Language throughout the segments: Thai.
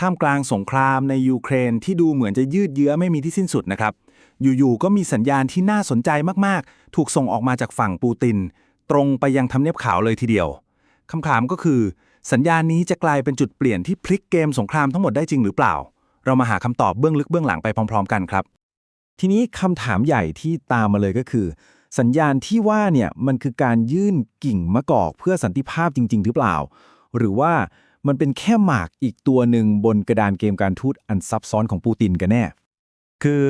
ท่ามกลางสงครามในยูเครนที่ดูเหมือนจะยืดเยื้อไม่มีที่สิ้นสุดนะครับ อยู่ๆ ก็มีสัญญาณที่น่าสนใจมากๆ ถูกส่งออกมาจากฝั่งปูติน ตรงไปยังทำเนียบขาวเลยทีเดียว คำถามก็คือ สัญญาณนี้จะกลายเป็นจุดเปลี่ยนที่พลิกเกมสงครามทั้งหมดได้จริงหรือเปล่า เรามาหาคำตอบเบื้องลึกเบื้องหลังไปพร้อม ๆ กันครับ ทีนี้คำถามใหญ่ที่ตามมาเลยก็คือ สัญญาณที่ว่าเนี่ยมันคือการยื่นกิ่งมะกอกเพื่อสันติภาพจริง ๆ หรือเปล่า หรือว่า มันเป็นแค่หมากอีกตัวหนึ่งบนกระดานเกมการทูตอันซับซ้อนของปูตินกันแน่ คือ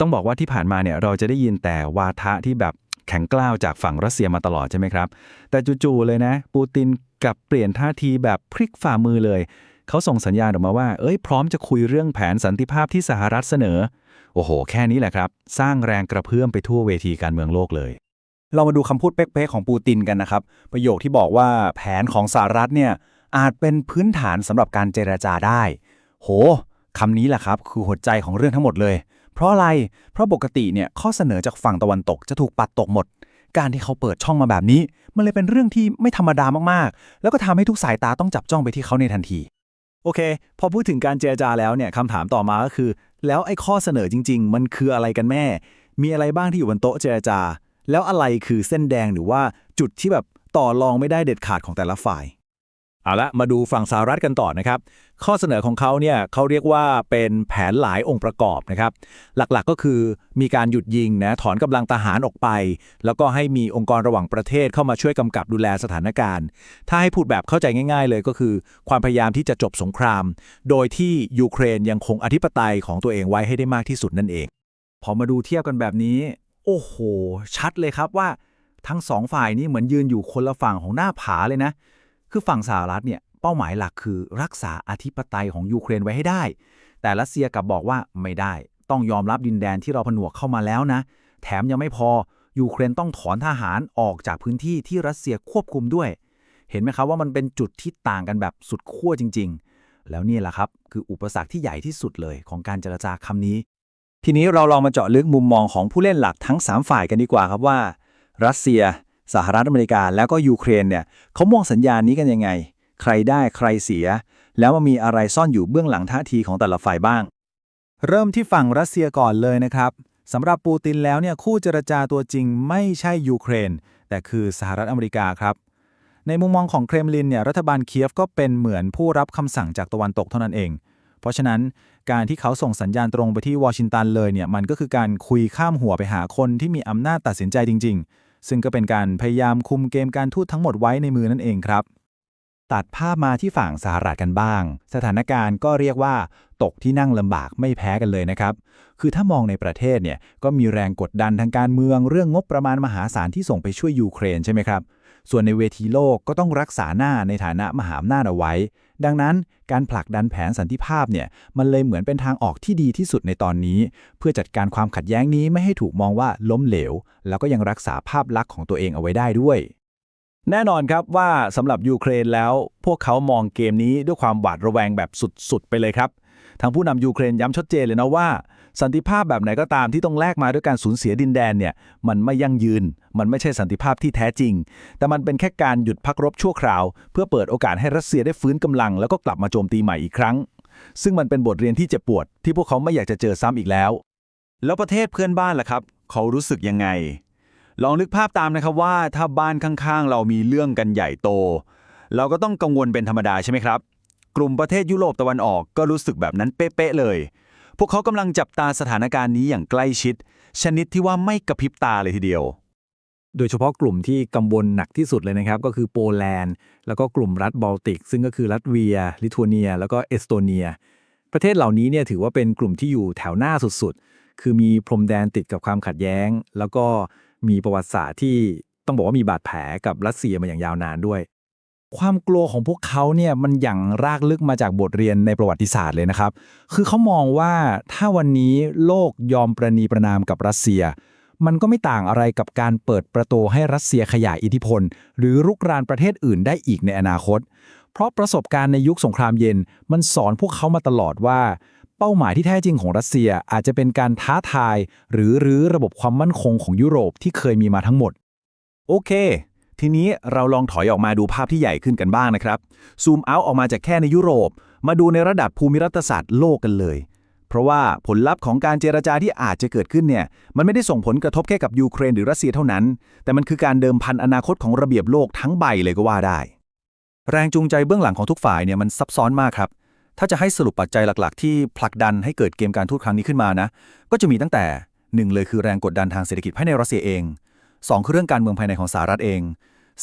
ต้องบอกว่าที่ผ่านมาเนี่ยเราจะได้ยินแต่วาทะที่แบบแข็งกล้าวจากฝั่งรัสเซียมาตลอดใช่ไหมครับ แต่จู่ๆเลยนะ ปูตินกลับเปลี่ยนท่าทีแบบพลิกฝ่ามือเลย เขาส่งสัญญาณออกมาว่า เอ้ยพร้อมจะคุยเรื่องแผนสันติภาพที่สหรัฐเสนอ โอ้โห แค่นี้แหละครับ สร้างแรงกระเพื่อมไปทั่วเวทีการเมืองโลกเลย เรามาดูคำพูดเป๊ะๆของปูตินกันนะครับ ประโยคที่บอกว่าแผนของสหรัฐเนี่ย อาจเป็นพื้นฐานสำหรับการเจรจาได้ โหคำนี้แหละครับ คือหัวใจของเรื่องทั้งหมดเลย เพราะอะไร เพราะปกติเนี่ยข้อเสนอจากฝั่งตะวันตกจะถูกปัดตกหมด การที่เขาเปิดช่องมาแบบนี้ มันเลยเป็นเรื่องที่ไม่ธรรมดามากๆ แล้วก็ทำให้ทุกสายตาต้องจับจ้องไปที่เขาในทันที โอเค พอพูดถึงการเจรจาแล้วเนี่ยคำถามต่อมาก็คือ แล้วไอ้ข้อเสนอจริง ๆ มันคืออะไรกันแม่ มีอะไรบ้างที่อยู่บนโต๊ะเจรจา แล้วอะไรคือเส้นแดงหรือว่าจุดที่แบบต่อรองไม่ได้เด็ดขาดของแต่ละฝ่าย เอาละมาดูฝั่งสหรัฐกันต่อนะครับ ข้อเสนอของเขาเนี่ยเขาเรียกว่าเป็นแผนหลายองค์ประกอบนะครับ หลักๆก็คือมีการหยุดยิงนะถอนกำลังทหารออกไป แล้วก็ให้มีองค์กรระหว่างประเทศเข้ามาช่วยกำกับดูแลสถานการณ์ ถ้าให้พูดแบบเข้าใจง่าย ๆ เลยก็คือ ความพยายามที่จะจบสงคราม โดยที่ยูเครนยังคงอธิปไตยของตัวเองไว้ให้ได้มากที่สุดนั่นเอง พอมาดูเทียบกันแบบนี้ โอ้โห ชัดเลยครับว่า ทั้งสองฝ่ายนี้เหมือนยืนอยู่คนละฝั่งของหน้าผาเลยนะ คือฝั่งสหรัฐเนี่ยเป้าหมายหลักคือรักษาอธิปไตยของยูเครนไว้ให้ได้ แต่รัสเซียกลับบอกว่าไม่ได้ ต้องยอมรับดินแดนที่เราผนวกเข้ามาแล้วนะ แถมยังไม่พอยูเครนต้องถอนทหารออกจากพื้นที่ที่รัสเซียควบคุมด้วย เห็นไหมครับว่ามันเป็นจุดที่ต่างกันแบบสุดขั้วจริง ๆ แล้วนี่แหละครับ คืออุปสรรคที่ใหญ่ที่สุดเลยของการเจรจาคำนี้ ทีนี้เราลองมาเจาะลึกมุมมองของผู้เล่นหลักทั้ง 3 ฝ่ายกันดีกว่าครับว่า รัสเซีย สหรัฐอเมริกาแล้วก็ยูเครนเนี่ยเขามองสัญญาณนี้กันยังไง ใครได้ใครเสีย แล้วมันมีอะไรซ่อนอยู่เบื้องหลังท่าทีของแต่ละฝ่ายบ้าง เริ่มที่ฝั่งรัสเซียก่อนเลยนะครับสำหรับปูตินแล้วเนี่ยคู่เจรจาตัวจริงไม่ใช่ยูเครน แต่คือสหรัฐอเมริกาครับ ในมุมมองของเครมลินเนี่ยรัฐบาลเคียฟก็เป็นเหมือนผู้รับคำสั่งจากตะวันตกเท่านั้นเอง เพราะฉะนั้นการที่เขาส่งสัญญาณตรงไปที่วอชิงตันเลยเนี่ยมันก็คือการคุยข้ามหัวไปหาคนที่มีอำนาจตัดสินใจจริง ๆ ซึ่งก็เป็นการพยายามคุมเกมการทูตทั้งหมดไว้ในมือนั่นเองครับ ตัดภาพมาที่ฝั่งสหรัฐกันบ้าง สถานการณ์ก็เรียกว่า ตกที่นั่งลำบากไม่แพ้กันเลยนะครับ คือถ้ามองในประเทศเนี่ยก็มีแรงกดดันทางการเมืองเรื่องงบประมาณมหาศาลที่ส่งไปช่วยยูเครนใช่ไหมครับ ส่วนในเวทีโลกก็ต้องรักษาหน้าในฐานะมหาอำนาจเอาไว้ ดังนั้นการผลักดันแผนสันติภาพเนี่ยมันเลยเหมือนเป็นทางออกที่ดีที่สุดในตอนนี้ เพื่อจัดการความขัดแย้งนี้ไม่ให้ถูกมองว่าล้มเหลว แล้วก็ยังรักษาภาพลักษณ์ของตัวเองเอาไว้ได้ด้วย แน่นอนครับว่าสำหรับยูเครนแล้ว พวกเขามองเกมนี้ด้วยความหวาดระแวงแบบสุดๆไปเลยครับทางผู้นำยูเครนย้ำชัดเจนเลยนะว่า สันติภาพแบบไหนก็ตามที่ต้องแลกมาด้วยการสูญเสียดินแดนเนี่ยมันไม่ยั่งยืน มันไม่ใช่สันติภาพที่แท้จริง แต่มันเป็นแค่การหยุดพักรบชั่วคราว เพื่อเปิดโอกาสให้รัสเซียได้ฟื้นกำลัง แล้วก็กลับมาโจมตีใหม่อีกครั้ง ซึ่งมันเป็นบทเรียนที่เจ็บปวด ที่พวกเขาไม่อยากจะเจอซ้ำอีกแล้ว แล้วประเทศเพื่อนบ้านล่ะครับ เขารู้สึกยังไง ลองนึกภาพตามนะครับว่าถ้าบ้านข้างๆ เรามีเรื่องกันใหญ่โต เราก็ต้องกังวลเป็นธรรมดาใช่ไหมครับ กลุ่มประเทศยุโรปตะวันออกก็รู้สึกแบบนั้นเป๊ะๆเลย พวกเขากำลังจับตาสถานการณ์นี้อย่างใกล้ชิด ชนิดที่ว่าไม่กระพริบตาเลยทีเดียว โดยเฉพาะกลุ่มที่กังวลหนักที่สุดเลยนะครับ ก็คือโปแลนด์ แล้วก็กลุ่มรัฐบอลติก ซึ่งก็คือรัสเวีย ลิทัวเนีย แล้วก็เอสโตเนีย ประเทศเหล่านี้เนี่ยถือว่าเป็นกลุ่มที่อยู่แถวหน้าสุดๆ คือมีพรมแดนติดกับความขัดแย้ง แล้วก็มีประวัติศาสตร์ที่ต้องบอกว่ามีบาดแผลกับรัสเซียมาอย่างยาวนานด้วย ความกลัวของพวกเขาเนี่ยมันอย่างรากลึกมาจากบทเรียนในประวัติศาสตร์เลยนะครับ คือเขามองว่าถ้าวันนี้โลกยอมประนีประนามกับรัสเซีย มันก็ไม่ต่างอะไรกับการเปิดประตูให้รัสเซียขยายอิทธิพล หรือรุกรานประเทศอื่นได้อีกในอนาคต เพราะประสบการณ์ในยุคสงครามเย็น มันสอนพวกเขามาตลอดว่า เป้าหมายที่แท้จริงของรัสเซียอาจจะเป็นการท้าทาย หรือรื้อระบบความมั่นคงของยุโรปที่เคยมีมาทั้งหมด โอเค ทีนี้เราลองถอยออกมาดูภาพที่ใหญ่ขึ้นกันบ้างนะครับ ซูมเอาท์ออกมาจากแค่ในยุโรป มาดูในระดับภูมิรัฐศาสตร์โลกกันเลย เพราะว่าผลลัพธ์ของการเจรจาที่อาจจะเกิดขึ้นเนี่ย มันไม่ได้ส่งผลกระทบแค่กับยูเครนหรือรัสเซียเท่านั้น แต่มันคือการเดิมพันอนาคตของระเบียบโลกทั้งใบเลยก็ว่าได้ แรงจูงใจเบื้องหลังของทุกฝ่ายเนี่ยมันซับซ้อนมากครับ ถ้าจะให้สรุปปัจจัยหลัก ๆ ที่ผลักดันให้เกิดเกมการทูตครั้งนี้ขึ้นมานะ ก็จะมีตั้งแต่1เลยคือแรงกดดันทางเศรษฐกิจภายในรัสเซียเอง 2 คือเรื่องการเมืองภายในของสหรัฐเอง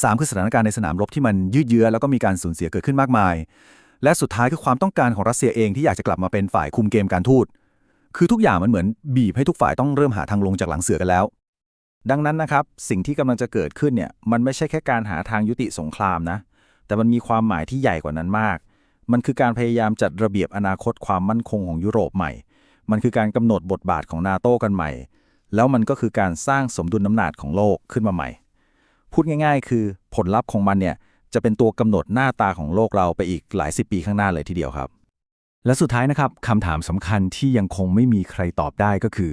3 คือสถานการณ์ในสนามรบที่มันยืดเยื้อแล้วก็มีการสูญเสียเกิดขึ้นมากมาย และสุดท้ายคือความต้องการของรัสเซียเองที่อยากจะกลับมาเป็นฝ่ายคุมเกมการทูต คือทุกอย่างมันเหมือนบีบให้ทุกฝ่ายต้องเริ่มหาทางลงจากหลังเสือกันแล้ว ดังนั้นนะครับสิ่งที่กำลังจะเกิดขึ้นเนี่ยมันไม่ใช่แค่การหาทางยุติสงครามนะ แต่มันมีความหมายที่ใหญ่กว่านั้นมาก มันคือการพยายามจัดระเบียบอนาคตความมั่นคงของยุโรปใหม่ มันคือการกำหนดบทบาทของนาโต้กันใหม่ แล้วมันก็คือการสร้างสมดุลน้ำหนักของโลกขึ้นมาใหม่ พูดง่ายๆ คือผลลัพธ์ของมันเนี่ยจะเป็นตัวกำหนดหน้าตาของโลกเราไปอีกหลายสิบปีข้างหน้าเลยทีเดียวครับ และสุดท้ายนะครับคำถามสำคัญที่ยังคงไม่มีใครตอบได้ก็คือ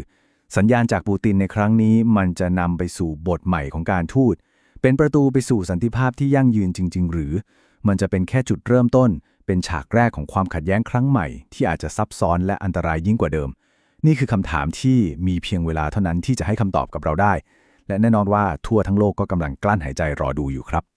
สัญญาณจากปูตินในครั้งนี้ มันจะนำไปสู่บทใหม่ของการทูตเป็นประตูไปสู่สันติภาพที่ยั่งยืนจริง ๆ หรือ มันจะเป็นแค่จุดเริ่มต้น เป็นฉากแรกของความขัดแย้งครั้งใหม่ ที่อาจจะซับซ้อนและอันตรายยิ่งกว่าเดิม นี่คือคำถามที่มีเพียงเวลาเท่านั้นที่จะให้คำตอบกับเราได้ และแน่นอนว่าทั่วทั้งโลกก็กำลังกลั้นหายใจรอดูอยู่ครับ